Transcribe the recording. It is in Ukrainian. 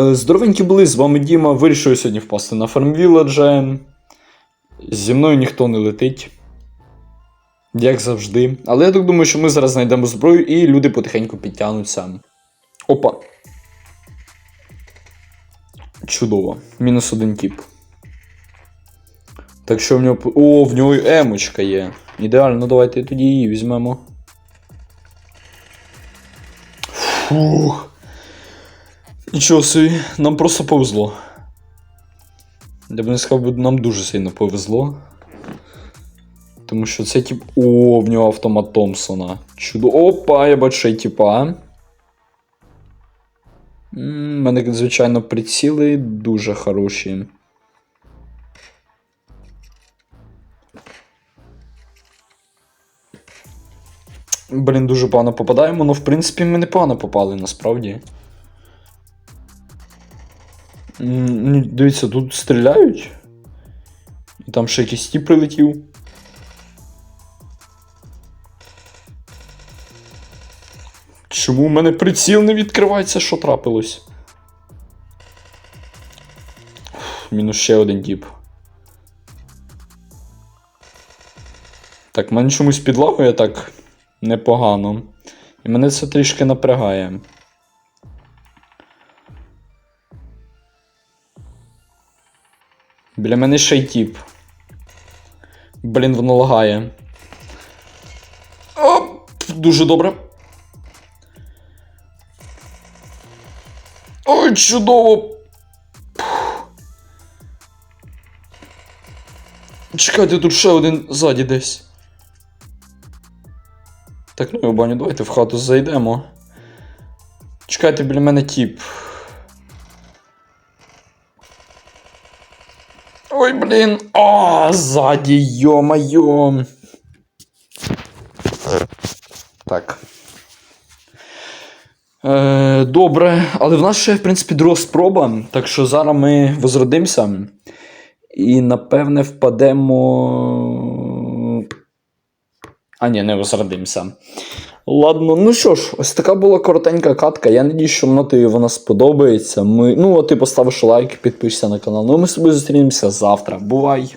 Е, Здоровенькі були, з вами Діма. Вирішив сьогодні впасти на фармвіледже. Зі мною ніхто не летить. Як завжди. Але я так думаю, що ми зараз знайдемо зброю і люди потихеньку підтягнуться. Опа. Чудово. Мінус один тіп. Так що в нього. О, в нього і емочка є. Ідеально, ну давайте тоді її візьмемо. Фух. Нічого собі, нам просто повезло. Я б не сказав, нам дуже сильно повезло. Тому що це тип. О, в нього автомат Томпсона. Чудо. Опа, я бачу типа. У мене, звичайно, приціли дуже хороші. Блін, дуже погано попадаємо, ну в принципі ми непогано попали насправді. Ну, Дивіться, тут стріляють. І там ще якийсь тіп прилетів. Чому в мене приціл не відкривається, що трапилось? Мінус ще один тіп. Так, в мене чомусь підлагує так непогано. І мене це трішки напрягає. Біля мене ще й тіп. Блін, воно лагає. Оп! Дуже добре. Ой, чудово! Чекайте, тут ще один ззаді десь. Так, ну, баню, давайте в хату зайдемо. Чекайте, біля мене тіп. Ой, блін. О, ззаді, йо-майо. Так. Е, добре, але в нас ще, в принципі, друга спроба, так що зараз ми возродимося і, напевне, впадемо. А, ні, не возродимося. Ладно, ну що ж, ось така була коротенька катка. Я надію, що вона тобі вона сподобається. Ми... Ну, а ти поставиш лайк, підпишся на канал. Ну, ми з тобою зустрінемося завтра. Бувай!